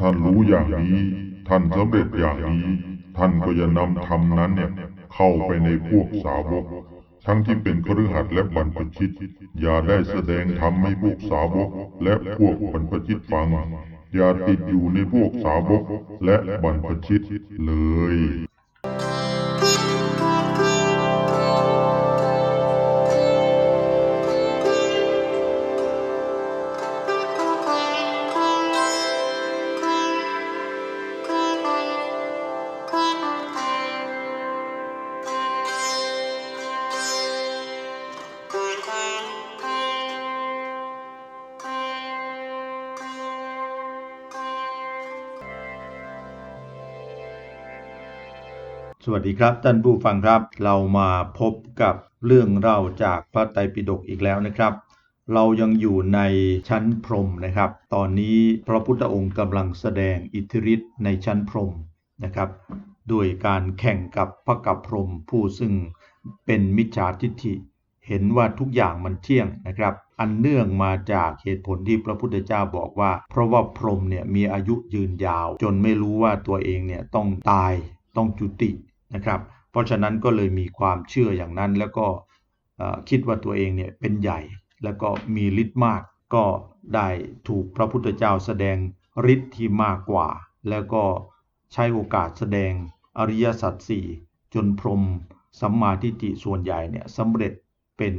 ท่านรู้อย่างนี้ ท่านสำเร็จอย่างนี้ ท่านก็จะนำธรรมนั้นเนี่ยเข้าไปในพวกสาวก ทั้งที่เป็นคฤหัสและบรรพชิต อย่าได้แสดงธรรมให้พวกสาวก และพวกบรรพชิตฟังอย่าติดอยู่ในพวกสาวกและบรรพชิตเลย สวัสดีครับท่านผู้ฟังครับ เรามาพบกับเรื่องเล่าจากพระไตรปิฎกอีกแล้วนะครับ เรายังอยู่ในชั้นพรมนะครับ ตอนนี้พระพุทธองค์กำลังแสดงอิทธิฤทธิ์ในชั้นพรมนะครับด้วยการแข่งกับพระกับพรมผู้ซึ่งเป็นมิจฉาทิฏฐิ เห็นว่าทุกอย่างมันเที่ยงนะครับ อันเนื่องมาจากเหตุผลที่พระพุทธเจ้าบอกว่า เพราะว่าพรมเนี่ยมีอายุยืนยาว จนไม่รู้ว่าตัวเองเนี่ยต้องตายต้องจุติ นะครับ เพราะฉะนั้นก็เลยมีความเชื่ออย่างนั้น แล้วก็คิดว่าตัวเองเนี่ยเป็นใหญ่แล้วก็มีฤทธิ์มากก็ได้ถูกพระพุทธเจ้าแสดงฤทธิ์ที่มากกว่า แล้วก็ใช้โอกาสแสดงอริยสัจสี่จนพรมสัมมาทิฏฐิส่วนใหญ่เนี่ยสำเร็จ เป็น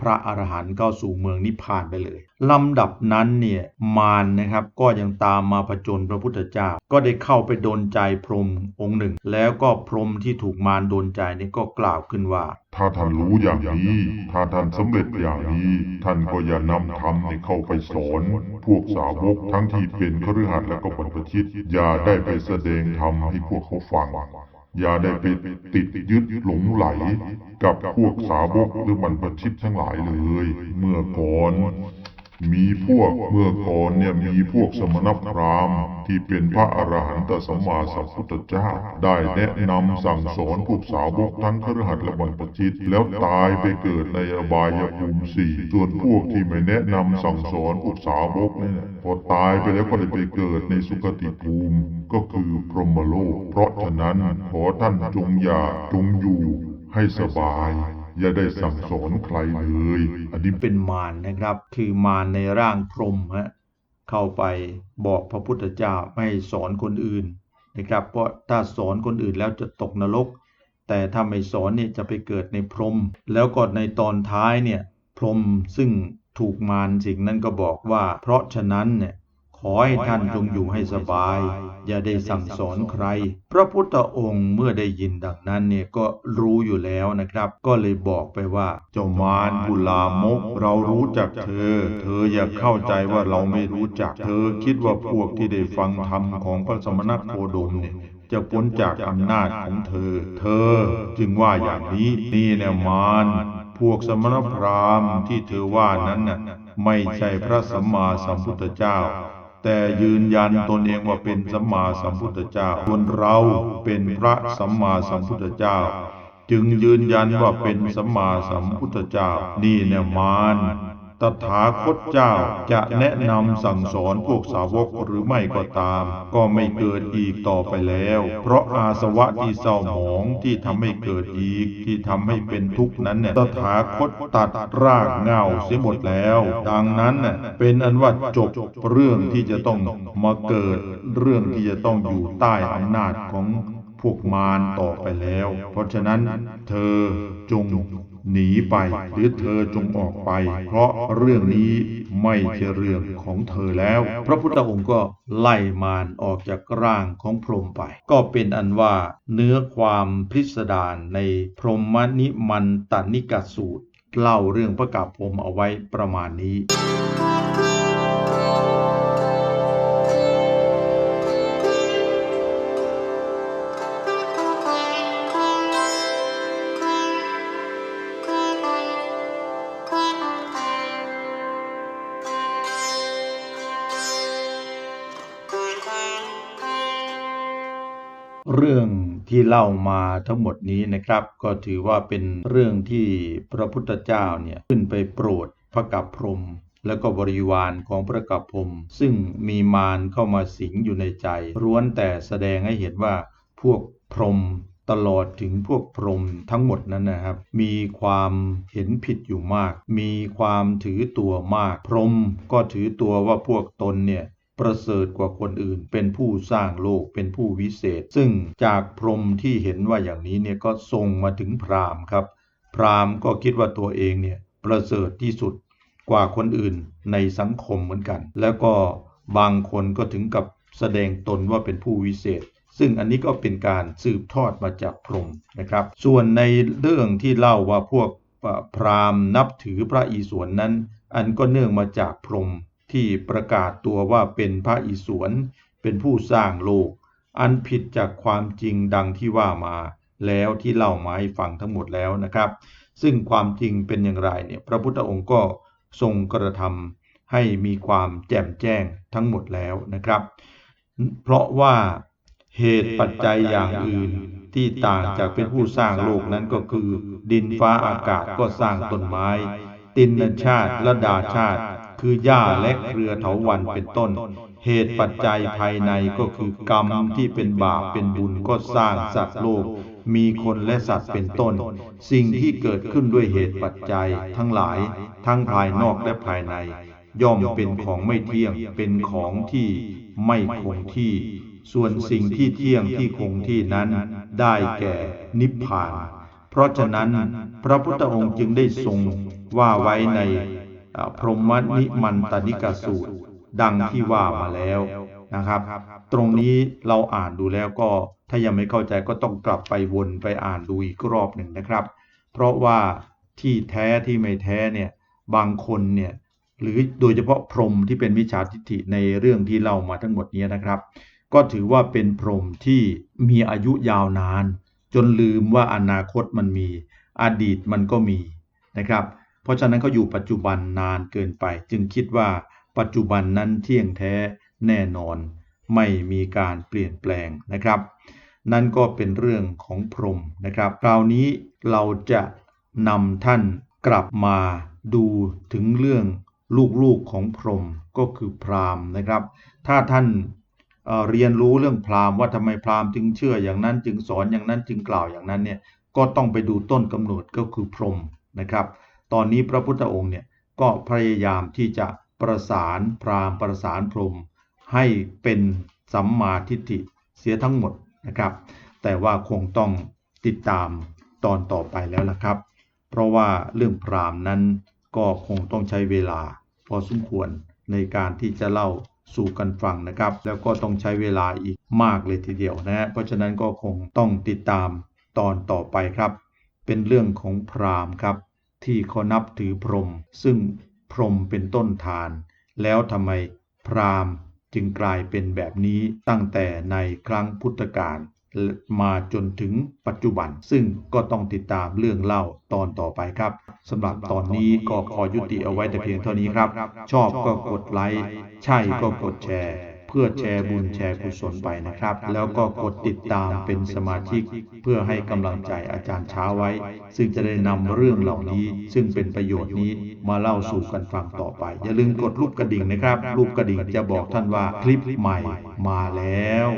พระอรหันต์เข้าสู่เมืองนิพพานไปเลยลำดับนั้นเนี่ยมารนะครับก็ยังตามมาผจญพระพุทธเจ้า ก็ได้เข้าไปโดนใจพรหมองค์หนึ่ง แล้วก็พรหมที่ถูกมารโดนใจนี่ก็กล่าวขึ้นว่า ถ้าท่านรู้อย่างนี้ ถ้าท่านสำเร็จอย่างนี้ ท่านก็อย่านำธรรมนี่เข้าไปสอน พวกสาวกทั้งที่เป็นคฤหัสถ์และก็บรรพชิตอย่าได้ไปแสดงธรรมให้พวกเขาฟัง อย่าได้ไปติดยึดหลงไหล กับพวกสาวกหรือบรระชิดทั้งหลายเลย เมื่อก่อน มีพวกเมื่อก่อนเนี่ยมีพวกสมณพราหมณ์ที่เป็นพระอรหันตสัมมาสัมพุทธเจ้า ได้แนะนำสั่งสอนพวกสาวกทั้งคฤหัสและบรรพชิต แล้วตายไปเกิดในอบายภูมิสี่ส่วนพวกที่ไม่แนะนำสั่งสอนพวกสาวกเนี่ยพอตายไปแล้วก็ได้ไปเกิดในสุคติภูมิก็คือพรหมโลก เพราะฉะนั้นขอท่านจงอย่าจงอยู่ให้สบาย อย่าได้สั่งสอนใครเลยอันนี้เป็นมารนะครับ คือมารในร่างพรหมฮะเข้าไปบอกพระพุทธเจ้าไม่สอนคนอื่นนะครับ เพราะถ้าสอนคนอื่นแล้วจะตกนรก แต่ถ้าไม่สอนเนี่ยจะไปเกิดในพรหมแล้วก็ในตอนท้ายเนี่ยพรหมซึ่งถูกมารสิ่งนั้นก็บอกว่า เพราะฉะนั้นเนี่ย อให้ท่านจงอยู่ให้สบาย อย่าได้สั่งสอนใคร พระพุทธองค์เมื่อได้ยินดังนั้นเนี่ยก็รู้อยู่แล้วนะครับ ก็เลยบอกไปว่า เจ้ามารบุลามก เรารู้จักเธอ เธออย่าเข้าใจว่าเราไม่รู้จัก เธอคิดว่าพวกที่ได้ฟังธรรมของพระสมณโคดมเนี่ยจะพ้นจากอำนาจของเธอ เธอจึงว่าอย่างนี้นี่แน่มารพวกสมณพราหมณ์ที่เธอว่านั้นน่ะไม่ใช่พระสัมมาสัมพุทธเจ้า แต่ยืนยันตนเองว่าเป็นสัมมาสัมพุทธเจ้าส่วนเราเป็นพระสัมมาสัมพุทธเจ้า จึงยืนยันว่าเป็นสัมมาสัมพุทธเจ้า นี่เนี่ยมาร ตถาคตเจ้าจะแนะนำสั่งสอนพวกสาวกหรือไม่ก็ตาม ก็ไม่เกิดอีกต่อไปแล้ว เพราะอาสวะที่เศร้าหมองที่ทำให้เกิดอีกที่ทำให้เป็นทุกข์นั้นเนี่ยตถาคตตัดรากเหง้าเสียหมดแล้ว ดังนั้นเน่ะเป็นอันว่าจบเรื่องที่จะต้องมาเกิด เรื่องที่จะต้องอยู่ใต้อำนาจของพวกมารต่อไปแล้ว เพราะฉะนั้นเธอจง หนีไปหรือเธอจงออกไป เพราะเรื่องนี้ไม่ใช่เรื่องของเธอแล้ว พระพุทธองค์ก็ไล่มารออกจากร่างของพรหมไป ก็เป็นอันว่าเนื้อความพิสดารในพรหมนิมันตนิกสูตร เล่าเรื่องพระกับพรหมเอาไว้ประมาณนี้ เรื่องที่เล่ามาทั้งหมดนี้นะครับ ก็ถือว่าเป็นเรื่องที่พระพุทธเจ้าเนี่ยขึ้นไปโปรดพระกับพรหมและก็บริวารของพระกัปพรหมซึ่งมีมารเข้ามาสิงอยู่ในใจร้วนแต่แสดงให้เห็นว่าพวกพรหมตลอดถึงพวกพรหมทั้งหมดนั้นนะครับ มีความเห็นผิดอยู่มาก มีความถือตัวมาก พรหมก็ถือตัวว่าพวกตนเนี่ย ประเสริฐกว่าคนอื่น เป็นผู้สร้างโลกเป็นผู้วิเศษ ซึ่งจากพรหมที่เห็นว่าอย่างนี้เนี่ยก็ส่งมาถึงพราหมณ์ครับ พราหมณ์ก็คิดว่าตัวเองเนี่ยประเสริฐที่สุดกว่าคนอื่นในสังคมเหมือนกัน แล้วก็บางคนก็ถึงกับแสดงตนว่าเป็นผู้วิเศษ ซึ่งอันนี้ก็เป็นการสืบทอดมาจากพรหมนะครับ ส่วนในเรื่องที่เล่าว่าพวกพราหมณ์นับถือพระอิศวรนั้น อันก็เนื่องมาจากพรหม ที่ประกาศตัวว่าเป็นพระอิศวรเป็นผู้สร้างโลก อันผิดจากความจริงดังที่ว่ามาแล้วที่เล่ามาให้ฟังทั้งหมดแล้วนะครับ ซึ่งความจริงเป็นอย่างไรเนี่ยพระพุทธองค์ก็ทรงกระทำให้มีความแจ่มแจ้งทั้งหมดแล้วนะครับ เพราะว่าเหตุปัจจัยอย่างอื่นที่ต่างจากเป็นผู้สร้างโลกนั้นก็คือ ดินฟ้าอากาศก็สร้างต้นไม้ ตินชาติและดาชาติ คือหญ้าและเครือเถาวันเป็นต้น เหตุปัจจัยภายในก็คือกรรมที่เป็นบาปเป็นบุญก็สร้างสัตว์โลก มีคนและสัตว์เป็นต้น สิ่งที่เกิดขึ้นด้วยเหตุปัจจัยทั้งหลาย ทั้งภายนอกและภายใน ย่อมเป็นของไม่เที่ยงเป็นของที่ไม่คงที่ ส่วนสิ่งที่เที่ยงที่คงที่นั้น ได้แก่นิพพาน เพราะฉะนั้นพระพุทธองค์จึงได้ทรงว่าไว้ใน พรหมนิมันตนิกสูตร ดังที่ว่ามาแล้วนะครับ ตรงนี้เราอ่านดูแล้วก็ถ้ายังไม่เข้าใจก็ต้องกลับไปวนไปอ่านดูอีกรอบหนึ่งนะครับ เพราะว่าที่แท้ที่ไม่แท้เนี่ยบางคนเนี่ยหรือโดยเฉพาะพรหมที่เป็นมิจฉาทิฏฐิในเรื่องที่เล่ามาทั้งหมดนี้นะครับ ก็ถือว่าเป็นพรหมที่มีอายุยาวนาน จนลืมว่าอนาคตมันมี อดีตมันก็มีนะครับ เพราะฉะนั้นเขาอยู่ปัจจุบันนานเกินไป จึงคิดว่าปัจจุบันนั้นเที่ยงแท้แน่นอน ไม่มีการเปลี่ยนแปลงนะครับ นั่นก็เป็นเรื่องของพรหมนะครับ คราวนี้เราจะนำท่านกลับมาดูถึงเรื่องลูกๆของพรหมก็คือพราหมณ์นะครับ ถ้าท่านเเรียนรู้เรื่องพราหมณ์ว่าทำไมพราหมณ์จึงเชื่ออย่างนั้นจึงสอนอย่างนั้นจึงกล่าวอย่างนั้นเนี่ยก็ต้องไปดูต้นกำเนิดก็คือพรหมนะครับ ตอนนี้พระพุทธองค์เนี่ยก็พยายามที่จะประสานพราหมณ์ประสานพรหมให้เป็นสัมมาทิฏฐิเสียทั้งหมดนะครับ แต่ว่าคงต้องติดตามตอนต่อไปแล้วล่ะครับ เพราะว่าเรื่องพราหมณ์นั้นก็คงต้องใช้เวลาพอสมควรในการที่จะเล่าสู่กันฟังนะครับ แล้วก็ต้องใช้เวลาอีกมากเลยทีเดียวนะฮะเพราะฉะนั้นก็คงต้องติดตามตอนต่อไปครับ เป็นเรื่องของพราหมณ์ครับ ที่เขานับถือพรหมซึ่งพรหมเป็นต้นทาน แล้วทำไมพราหมณ์จึงกลายเป็นแบบนี้ตั้งแต่ในครั้งพุทธกาลมาจนถึงปัจจุบัน ซึ่งก็ต้องติดตามเรื่องเล่าตอนต่อไปครับสำหรับตอนนี้ก็ขอยุติเอาไว้แต่เพียงเท่านี้ครับ ชอบก็กดไลค์ใช่ก็กดแชร์ พื่อแชร์บุญแชร์กุศลไปนะครับ แล้วก็กดติดตามเป็นสมาชิก เพื่อให้กำลังใจอาจารย์ช้าไว้ ซึ่งจะได้นำเรื่องเหล่านี้ ซึ่งเป็นประโยชน์นี้มาเล่าสู่กันฟังต่อไป อย่าลืมกดรูปกระดิ่งนะครับ รูปกระดิ่งจะบอกท่านว่าคลิปใหม่มาแล้ว